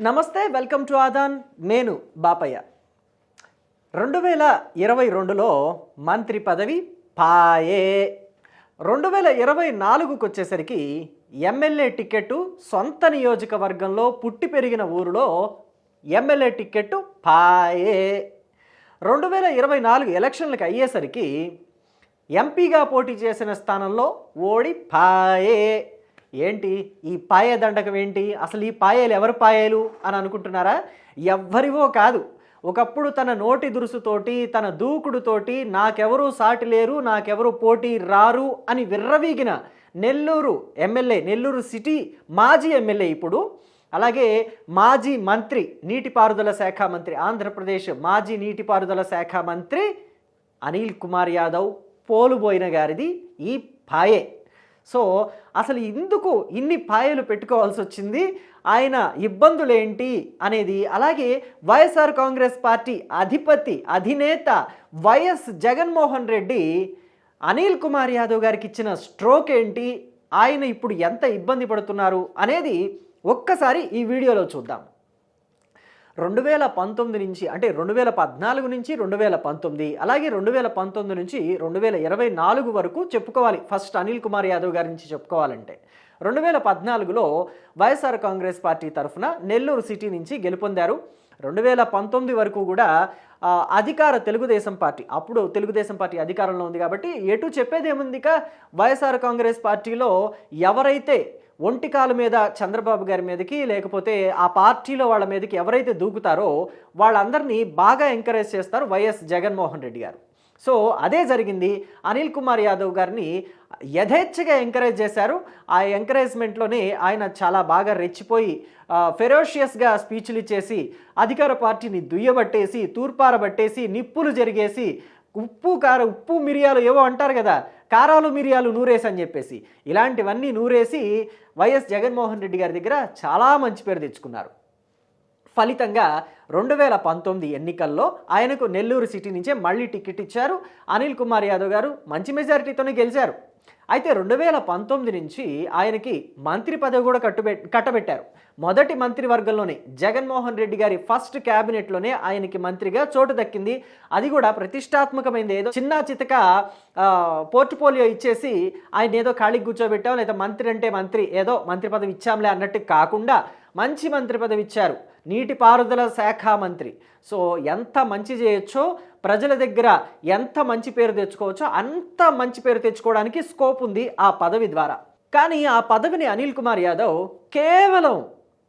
నమస్తే welcome to Aadan. నేను బాపయ్య. రెండు వేల ఇరవై రెండులో మంత్రి పదవి పాయే. రెండు వేల ఇరవై నాలుగుకు వచ్చేసరికి ఎమ్మెల్యే టికెట్టు సొంత నియోజకవర్గంలో పుట్టి పెరిగిన ఊరిలో ఎమ్మెల్యే టికెట్టు పాయే. రెండు వేల ఇరవై నాలుగు ఎలక్షన్లకు అయ్యేసరికి ఎంపీగా పోటీ చేసిన స్థానంలో ఓడి పాయే. ఏంటి? ఈ పాయే దండకం ఏంటి? అసలు ఈ పాయేలు ఎవరు పాయేలు అని అనుకుంటున్నారా? ఎవ్వరివో కాదు. ఒకప్పుడు తన నోటి దురుసుతోటి తన దూకుడుతోటి నాకెవరూ సాటి లేరు నాకెవరు పోటీ రారు అని విర్రవీగిన నెల్లూరు ఎమ్మెల్యే నెల్లూరు సిటీ మాజీ ఎమ్మెల్యే ఇప్పుడు. అలాగే మాజీ మంత్రి నీటిపారుదల శాఖ మంత్రి ఆంధ్రప్రదేశ్ మాజీ నీటిపారుదల శాఖ మంత్రి అనిల్ కుమార్ యాదవ్ పోలుబోయిన గారిది ఈ పాయే. సో అసలు ఎందుకు ఇన్ని పాయలు పెట్టుకోవాల్సి వచ్చింది? ఆయన ఇబ్బందులేంటి అనేది అలాగే వైఎస్ఆర్ కాంగ్రెస్ పార్టీ అధిపతి అధినేత వైఎస్ జగన్మోహన్ రెడ్డి అనిల్ కుమార్ యాదవ్ గారికి ఇచ్చిన స్ట్రోక్ ఏంటి? ఆయన ఇప్పుడు ఎంత ఇబ్బంది పడుతున్నారు అనేది ఒక్కసారి ఈ వీడియోలో చూద్దాం. రెండు వేల పంతొమ్మిది నుంచి అంటే రెండు వేల పద్నాలుగు నుంచి రెండు వేల పంతొమ్మిది అలాగే రెండు వేల పంతొమ్మిది నుంచి రెండు వేల ఇరవై నాలుగు వరకు చెప్పుకోవాలి. ఫస్ట్ అనిల్ కుమార్ యాదవ్ గారి నుంచి చెప్పుకోవాలంటే. రెండు వేల పద్నాలుగులో వైఎస్ఆర్ కాంగ్రెస్ పార్టీ తరఫున నెల్లూరు సిటీ నుంచి గెలుపొందారు. రెండు వేల పంతొమ్మిది వరకు కూడా అధికార తెలుగుదేశం పార్టీ అప్పుడు తెలుగుదేశం పార్టీ అధికారంలో ఉంది కాబట్టి ఎటు చెప్పేది ఇక? వైఎస్ఆర్ కాంగ్రెస్ పార్టీలో ఎవరైతే ఒంటికాల మీద చంద్రబాబు గారి మీదకి లేకపోతే ఆ పార్టీలో వాళ్ళ మీదకి ఎవరైతే దూకుతారో వాళ్ళందరినీ బాగా ఎంకరేజ్ చేస్తారు వైఎస్ జగన్మోహన్ రెడ్డి గారు. సో అదే జరిగింది. అనిల్ కుమార్ యాదవ్ గారిని యథేచ్ఛగా ఎంకరేజ్ చేశారు. ఆ ఎంకరేజ్మెంట్లోనే ఆయన చాలా బాగా రెచ్చిపోయి ఫెరోషియస్గా స్పీచ్లు ఇచ్చేసి అధికార పార్టీని దుయ్యబట్టేసి తూర్పారబట్టేసి నిప్పులు జరిగేసి ఉప్పు కార ఉప్పు మిరియాలు ఏవో అంటారు కదా కారాలు మిరియాలు నూరేసి అని చెప్పేసి. ఇలాంటివన్నీ నూరేసి వైఎస్ జగన్మోహన్ రెడ్డి గారి దగ్గర చాలా మంచి పేరు తెచ్చుకున్నారు. ఫలితంగా రెండు వేల పంతొమ్మిది ఎన్నికల్లో ఆయనకు నెల్లూరు సిటీ నుంచే మళ్ళీ టికెట్ ఇచ్చారు. అనిల్ కుమార్ యాదవ్ గారు మంచి మెజారిటీతోనే గెలిచారు. అయితే రెండు వేల పంతొమ్మిది నుంచి ఆయనకి మంత్రి పదవి కూడా కట్టుబె కట్టబెట్టారు. మొదటి మంత్రివర్గంలోనే జగన్మోహన్ రెడ్డి గారి ఫస్ట్ క్యాబినెట్లోనే ఆయనకి మంత్రిగా చోటు దక్కింది. అది కూడా ప్రతిష్టాత్మకమైంది. ఏదో చిన్న చితక పోర్ట్ఫోలియో ఇచ్చేసి ఆయన ఏదో ఖాళీకి కూర్చోబెట్టాం లేదా మంత్రి అంటే మంత్రి ఏదో మంత్రి పదవి ఇచ్చాంలే అన్నట్టు కాకుండా మంచి మంత్రి పదవి ఇచ్చారు. నీటిపారుదల శాఖ మంత్రి. సో ఎంత మంచి చేయొచ్చో ప్రజల దగ్గర ఎంత మంచి పేరు తెచ్చుకోవచ్చో అంత మంచి పేరు తెచ్చుకోవడానికి స్కోప్ ఉంది ఆ పదవి ద్వారా. కానీ ఆ పదవిని అనిల్ కుమార్ యాదవ్ కేవలం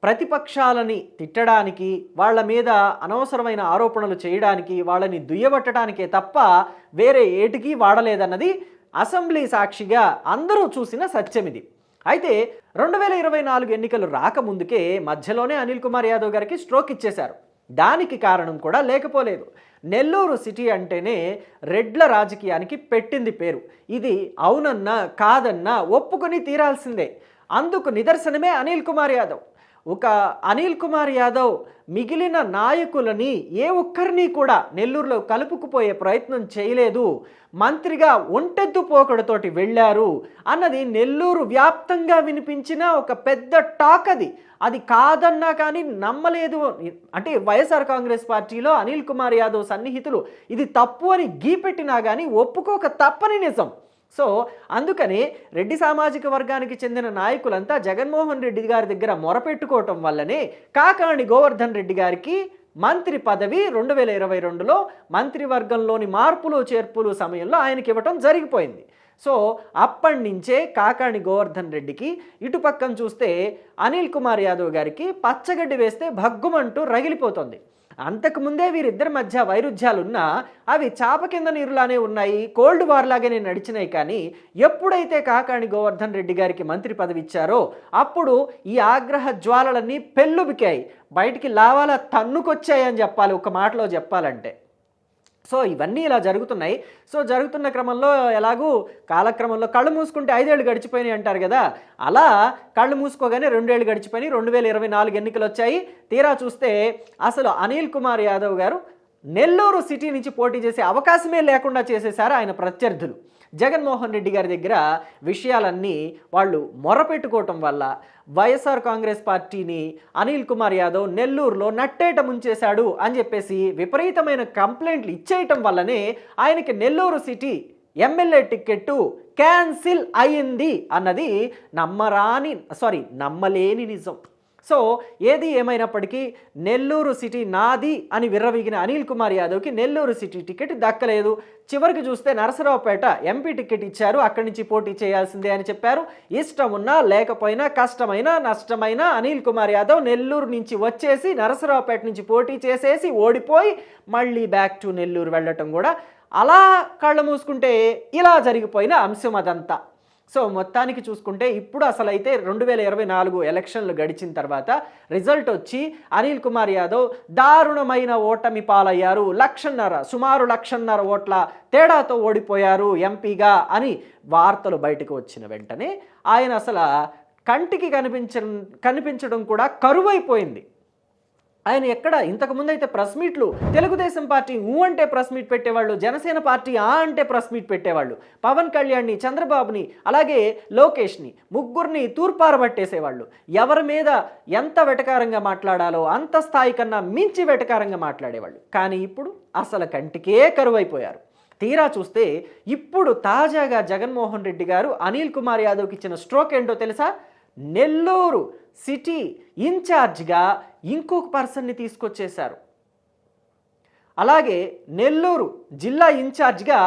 ప్రతిపక్షాలని తిట్టడానికి వాళ్ళ మీద అనవసరమైన ఆరోపణలు చేయడానికి వాళ్ళని దుయ్యబట్టడానికే తప్ప వేరే ఏటికి వాడలేదన్నది అసెంబ్లీ సాక్షిగా అందరూ చూసిన సత్యం ఇది అయితే రెండు వేల ఇరవై నాలుగు ఎన్నికలు రాకముందుకే మధ్యలోనే అనిల్ కుమార్ యాదవ్ గారికి స్ట్రోక్ ఇచ్చేశారు. దానికి కారణం కూడా లేకపోలేదు. నెల్లూరు సిటీ అంటేనే రెడ్ల రాజకీయానికి పెట్టింది పేరు. ఇది అవునన్నా కాదన్నా ఒప్పుకొని తీరాల్సిందే. అందుకు నిదర్శనమే అనిల్ కుమార్ యాదవ్. ఒక అనిల్ కుమార్ యాదవ్ మిగిలిన నాయకులని ఏ ఒక్కరిని కూడా నెల్లూరులో కలుపుకుపోయే ప్రయత్నం చేయలేదు. మంత్రిగా ఒంటెద్దు పోకడతోటి వెళ్ళారు. అన్నది నెల్లూరు వ్యాప్తంగా వినిపించిన ఒక పెద్ద టాక్ అది. అది కాదన్నా కానీ నమ్మలేదు. అంటే వైఎస్ఆర్ కాంగ్రెస్ పార్టీలో అనిల్ కుమార్ యాదవ్ సన్నిహితులు ఇది తప్పు అని గీపెట్టినా కానీ ఒప్పుకోక తప్పని నిజం. సో అందుకని రెడ్డి సామాజిక వర్గానికి చెందిన నాయకులంతా జగన్మోహన్ రెడ్డి గారి దగ్గర మొరపెట్టుకోవటం వల్లనే కాకాణి గోవర్ధన్ రెడ్డి గారికి మంత్రి పదవి రెండు వేల ఇరవై రెండులో మంత్రివర్గంలోని మార్పులు చేర్పులు సమయంలో ఆయనకి ఇవ్వటం జరిగిపోయింది. సో అప్పటి నుంచే కాకాణి గోవర్ధన్ రెడ్డికి ఇటుపక్కన చూస్తే అనిల్ కుమార్ యాదవ్ గారికి పచ్చగడ్డి వేస్తే భగ్గుమంటూ రగిలిపోతుంది. అంతకుముందే వీరిద్దరి మధ్య వైరుధ్యాలున్నా అవి చాప కింద నీరులానే ఉన్నాయి కోల్డ్ వార్ లాగానే నడిచినాయి కానీ ఎప్పుడైతే కాకాణి గోవర్ధన్ రెడ్డి గారికి మంత్రి పదవి ఇచ్చారో అప్పుడు ఈ ఆగ్రహ జ్వాలలన్నీ పెళ్ళుబికాయి. బయటికి లావాల తన్నుకొచ్చాయని చెప్పాలి ఒక మాటలో చెప్పాలంటే. సో ఇవన్నీ ఇలా జరుగుతున్నాయి. సో జరుగుతున్న క్రమంలో ఎలాగూ కాలక్రమంలో కళ్ళు మూసుకుంటే ఐదేళ్ళు గడిచిపోయినాయి అంటారు కదా. అలా కళ్ళు మూసుకోగానే రెండేళ్ళు గడిచిపోయినాయి. రెండు వేల ఇరవై నాలుగు ఎన్నికలు వచ్చాయి తీరా చూస్తే అసలు అనిల్ కుమార్ యాదవ్ గారు నెల్లూరు సిటీ నుంచి పోటీ చేసే అవకాశమే లేకుండా చేసేశారు ఆయన ప్రత్యర్థులు. జగన్మోహన్ రెడ్డి గారి దగ్గర విషయాలన్నీ వాళ్ళు మొరపెట్టుకోవటం వల్ల వైఎస్ఆర్ కాంగ్రెస్ పార్టీని అనిల్ కుమార్ యాదవ్ నెల్లూరులో నట్టేట ముంచేశాడు అని చెప్పేసి విపరీతమైన కంప్లైంట్లు ఇచ్చేయటం వల్లనే ఆయనకి Nellore city MLA ticket cancel అయింది అన్నది నమ్మరాని సారీ నమ్మలేని నిజం. సో ఏది ఏమైనప్పటికీ నెల్లూరు సిటీ నాది అని విర్రవీగిన అనిల్ కుమార్ యాదవ్కి నెల్లూరు సిటీ టికెట్ దక్కలేదు. చివరికి చూస్తే నరసరావుపేట ఎంపీ టికెట్ ఇచ్చారు. అక్కడి నుంచి పోటీ చేయాల్సిందే అని చెప్పారు. ఇష్టం ఉన్నా లేకపోయినా కష్టమైనా నష్టమైనా అనిల్ కుమార్ యాదవ్ నెల్లూరు నుంచి వచ్చేసి నరసరావుపేట నుంచి పోటీ చేసేసి ఓడిపోయి మళ్ళీ బ్యాక్ టు నెల్లూరు వెళ్ళటం కూడా అలా కళ్ళు మూసుకుంటే ఇలా జరిగిపోయిన అంశం అదంతా. సో మొత్తానికి చూసుకుంటే ఇప్పుడు అసలు అయితే రెండు వేల ఇరవై నాలుగు ఎలక్షన్లు గడిచిన తర్వాత రిజల్ట్ వచ్చి అనిల్ కుమార్ యాదవ్ దారుణమైన ఓటమి పాలయ్యారు. లక్షన్నర సుమారు లక్షన్నర ఓట్ల తేడాతో ఓడిపోయారు ఎంపీగా అని వార్తలు బయటకు వచ్చిన వెంటనే ఆయన అసలు కంటికి కనిపించడం కనిపించడం కూడా కరువైపోయింది. ఆయన ఎక్కడ? ఇంతకుముందు అయితే ప్రెస్ మీట్లు తెలుగుదేశం పార్టీ ఊ అంటే ప్రెస్ మీట్ పెట్టేవాళ్ళు జనసేన పార్టీ ఆ అంటే ప్రెస్ మీట్ పెట్టేవాళ్ళు. పవన్ కళ్యాణ్ని చంద్రబాబుని అలాగే లోకేష్ని ముగ్గురిని తూర్పారబట్టేసేవాళ్ళు. ఎవరి మీద ఎంత వెటకారంగా మాట్లాడాలో అంత స్థాయి కన్నా మించి వెటకారంగా మాట్లాడేవాళ్ళు. కానీ ఇప్పుడు అసలు కంటికే కరువైపోయారు. తీరా చూస్తే ఇప్పుడు తాజాగా జగన్మోహన్ రెడ్డి గారు అనిల్ కుమార్ యాదవ్కి ఇచ్చిన స్ట్రోక్ ఏంటో తెలుసా? నెల్లూరు సిటీ ఇన్ఛార్జ్గా ఇంకొక పర్సన్ని తీసుకొచ్చేశారు. అలాగే నెల్లూరు జిల్లా ఇన్ఛార్జ్గా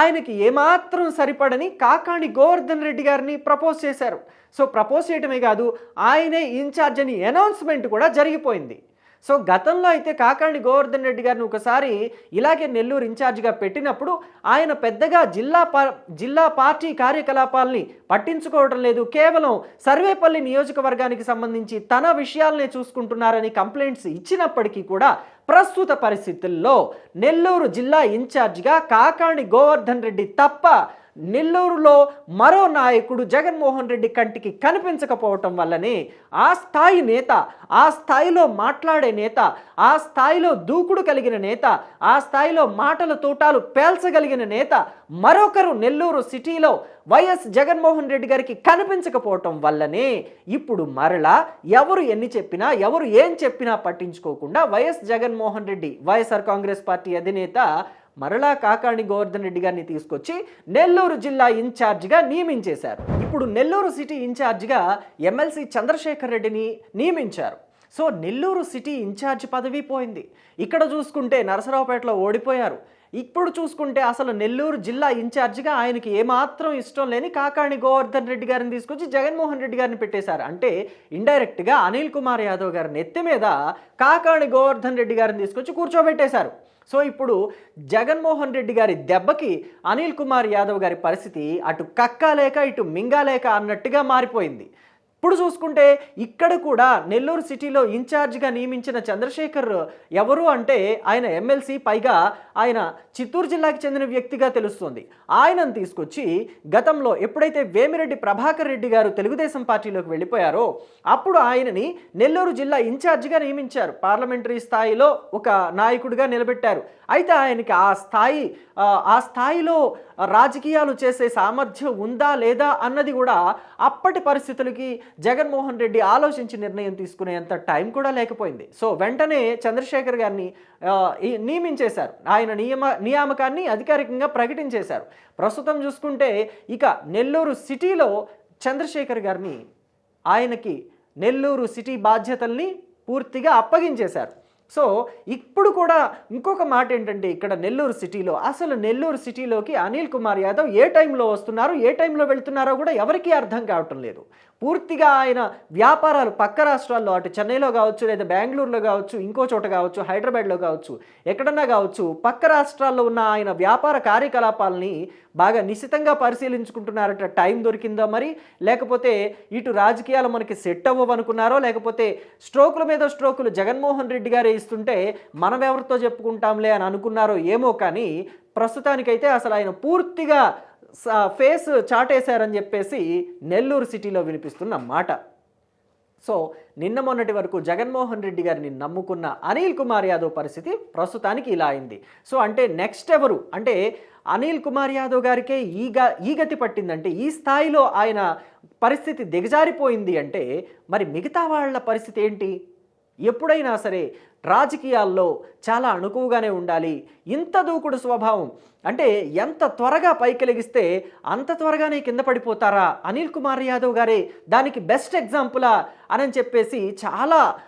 ఆయనకి ఏమాత్రం సరిపడని కాకాణి గోవర్ధన్ రెడ్డి గారిని ప్రపోజ్ చేశారు. సో ప్రపోజ్ చేయటమే కాదు ఆయనే ఇన్ఛార్జ్ అని అనౌన్స్మెంట్ కూడా జరిగిపోయింది. సో గతంలో అయితే కాకాణి గోవర్ధన్ రెడ్డి గారిని ఒకసారి ఇలాగే నెల్లూరు ఇన్ఛార్జిగా పెట్టినప్పుడు ఆయన పెద్దగా జిల్లా పా జిల్లా పార్టీ కార్యకలాపాలని పట్టించుకోవడం లేదు. కేవలం సర్వేపల్లి నియోజకవర్గానికి సంబంధించి తన విషయాలనే చూసుకుంటున్నారని కంప్లైంట్స్ ఇచ్చినప్పటికీ కూడా ప్రస్తుత పరిస్థితుల్లో నెల్లూరు జిల్లా ఇన్ఛార్జిగా కాకాణి గోవర్ధన్ రెడ్డి తప్ప నెల్లూరులో మరో నాయకుడు జగన్మోహన్ రెడ్డి కంటికి కనిపించకపోవటం వల్లనే ఆ స్థాయి నేత ఆ స్థాయిలో మాట్లాడే నేత ఆ స్థాయిలో దూకుడు కలిగిన నేత ఆ స్థాయిలో మాటల తూటాలు పేల్చగలిగిన నేత మరొకరు నెల్లూరు సిటీలో వైఎస్ జగన్మోహన్ రెడ్డి గారికి కనిపించకపోవటం వల్లనే ఇప్పుడు మరలా ఎవరు ఎన్ని చెప్పినా ఎవరు ఏం చెప్పినా పట్టించుకోకుండా YS Jaganmohan Reddy YSR Congress party అధినేత మరలా కాకాణి గోవర్ధన్ రెడ్డి గారిని తీసుకొచ్చి నెల్లూరు జిల్లా ఇన్ఛార్జిగా నియమించేశారు. ఇప్పుడు నెల్లూరు సిటీ ఇన్ఛార్జిగా ఎమ్మెల్సీ చంద్రశేఖర్ రెడ్డిని నియమించారు. సో నెల్లూరు సిటీ ఇన్ఛార్జ్ పదవి పోయింది. ఇక్కడ చూసుకుంటే నరసరావుపేటలో ఓడిపోయారు. ఇప్పుడు చూసుకుంటే అసలు నెల్లూరు జిల్లా ఇన్ఛార్జిగా ఆయనకి ఏమాత్రం ఇష్టం లేని కాకాణి గోవర్ధన్ రెడ్డి గారిని తీసుకొచ్చి జగన్మోహన్ రెడ్డి గారిని పెట్టేశారు. అంటే ఇండైరెక్ట్గా అనిల్ కుమార్ యాదవ్ గారి నెత్తి మీద కాకాణి గోవర్ధన్ రెడ్డి గారిని తీసుకొచ్చి కూర్చోబెట్టేశారు. సో ఇప్పుడు జగన్మోహన్ రెడ్డి గారి దెబ్బకి అనిల్ కుమార్ యాదవ్ గారి పరిస్థితి అటు కక్కాలేక ఇటు మింగాలేక అన్నట్టుగా మారిపోయింది. ఇప్పుడు చూసుకుంటే ఇక్కడ కూడా నెల్లూరు సిటీలో ఇన్ఛార్జ్గా నియమించిన చంద్రశేఖర్ ఎవరు అంటే ఆయన ఎమ్మెల్సీ పైగా ఆయన చిత్తూరు జిల్లాకి చెందిన వ్యక్తిగా తెలుస్తుంది. ఆయనను తీసుకొచ్చి గతంలో ఎప్పుడైతే వేమిరెడ్డి ప్రభాకర్ రెడ్డి గారు తెలుగుదేశం పార్టీలోకి వెళ్ళిపోయారో అప్పుడు ఆయనని నెల్లూరు జిల్లా ఇన్ఛార్జిగా నియమించారు. పార్లమెంటరీ స్థాయిలో ఒక నాయకుడిగా నిలబెట్టారు. అయితే ఆయనకి ఆ స్థాయి ఆ స్థాయిలో రాజకీయాలు చేసే సామర్థ్యం ఉందా లేదా అన్నది కూడా అప్పటి పరిస్థితులకి జగన్మోహన్ రెడ్డి ఆలోచించి నిర్ణయం తీసుకునేంత టైం కూడా లేకపోయింది. సో వెంటనే చంద్రశేఖర్ గారిని నియమించేశారు. ఆయన నియమ నియామకాన్ని అధికారికంగా ప్రకటించేశారు. ప్రస్తుతం చూసుకుంటే ఇక నెల్లూరు సిటీలో చంద్రశేఖర్ గారిని ఆయనకి నెల్లూరు సిటీ బాధ్యతల్ని పూర్తిగా అప్పగించేశారు. సో ఇప్పుడు కూడా ఇంకొక మాట ఏంటంటే ఇక్కడ నెల్లూరు సిటీలో అసలు నెల్లూరు సిటీలోకి అనిల్ కుమార్ యాదవ్ ఏ టైంలో వస్తున్నారు ఏ టైంలో వెళ్తున్నారో కూడా ఎవరికీ అర్థం కావటం లేదు. పూర్తిగా ఆయన వ్యాపారాలు పక్క రాష్ట్రాల్లో అటు చెన్నైలో కావచ్చు లేదా బెంగళూరులో కావచ్చు ఇంకో చోట కావచ్చు హైదరాబాద్లో కావచ్చు ఎక్కడన్నా కావచ్చు పక్క రాష్ట్రాల్లో ఉన్న ఆయన వ్యాపార కార్యకలాపాలని బాగా నిశితంగా పరిశీలించుకుంటున్నారట. టైం దొరికిందో మరి? లేకపోతే ఇటు రాజకీయాలు మనకి సెట్ అవ్వవనుకున్నారో లేకపోతే స్ట్రోకుల మీద స్ట్రోకులు జగన్మోహన్ రెడ్డి గారే ఇస్తుంటే మనం ఎవరితో చెప్పుకుంటాంలే అని అనుకున్నారో ఏమో కానీ ప్రస్తుతానికైతే అసలు ఆయన పూర్తిగా ఫేస్ చాటేశారని చెప్పేసి నెల్లూరు సిటీలో వినిపిస్తున్న మాట. సో నిన్న మొన్నటి వరకు జగన్మోహన్ రెడ్డి గారిని నమ్ముకున్న అనిల్ కుమార్ యాదవ్ పరిస్థితి ప్రస్తుతానికి ఇలా అయింది. సో అంటే నెక్స్ట్ ఎవరు? అంటే అనిల్ కుమార్ యాదవ్ గారికే ఈగ ఈ గతి పట్టిందంటే ఈ స్థాయిలో ఆయన పరిస్థితి దిగజారిపోయింది అంటే మరి మిగతా వాళ్ళ పరిస్థితి ఏంటి? ఎప్పుడైనా సరే రాజకీయాల్లో చాలా అణుకువగానే ఉండాలి. ఇంత దూకుడు స్వభావం. అంటే ఎంత త్వరగా పైకెలిగిస్తే అంత త్వరగానే కింద పడిపోతారా? అనిల్ కుమార్ యాదవ్ గారే దానికి బెస్ట్ ఎగ్జాంపులా అని చెప్పేసి చాలా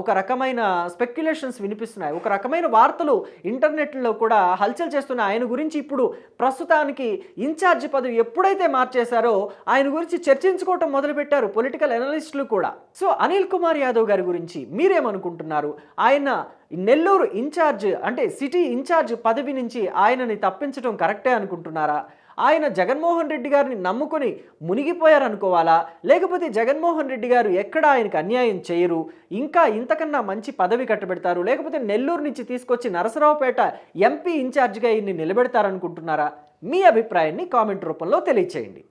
ఒక రకమైన స్పెక్యులేషన్స్ వినిపిస్తున్నాయి. ఒక రకమైన వార్తలు ఇంటర్నెట్లో కూడా హల్చల్ చేస్తున్న ఆయన గురించి ఇప్పుడు ప్రస్తుతానికి ఇన్ఛార్జ్ పదవి ఎప్పుడైతే మార్చేశారో ఆయన గురించి చర్చించుకోవటం మొదలుపెట్టారు పొలిటికల్ అనలిస్టులు కూడా. సో అనిల్ కుమార్ యాదవ్ గారి గురించి మీరేమనుకుంటున్నారు? ఆయన నెల్లూరు ఇన్ఛార్జ్ అంటే సిటీ ఇన్ఛార్జ్ పదవి నుంచి ఆయనని తప్పించడం కరెక్టే అనుకుంటున్నారా? ఆయన జగన్మోహన్ రెడ్డి గారిని నమ్ముకొని మునిగిపోయారనుకోవాలా? లేకపోతే జగన్మోహన్ రెడ్డి గారు ఎక్కడ ఆయనకు అన్యాయం చేయరు? ఇంకా ఇంతకన్నా మంచి పదవి కట్టబెడతారు? లేకపోతే నెల్లూరు నుంచి తీసుకొచ్చి నరసరావుపేట ఎంపీ ఇన్ఛార్జిగా ఈయన్ని నిలబెడతారనుకుంటున్నారా? మీ అభిప్రాయాన్ని కామెంట్ రూపంలో తెలియచేయండి.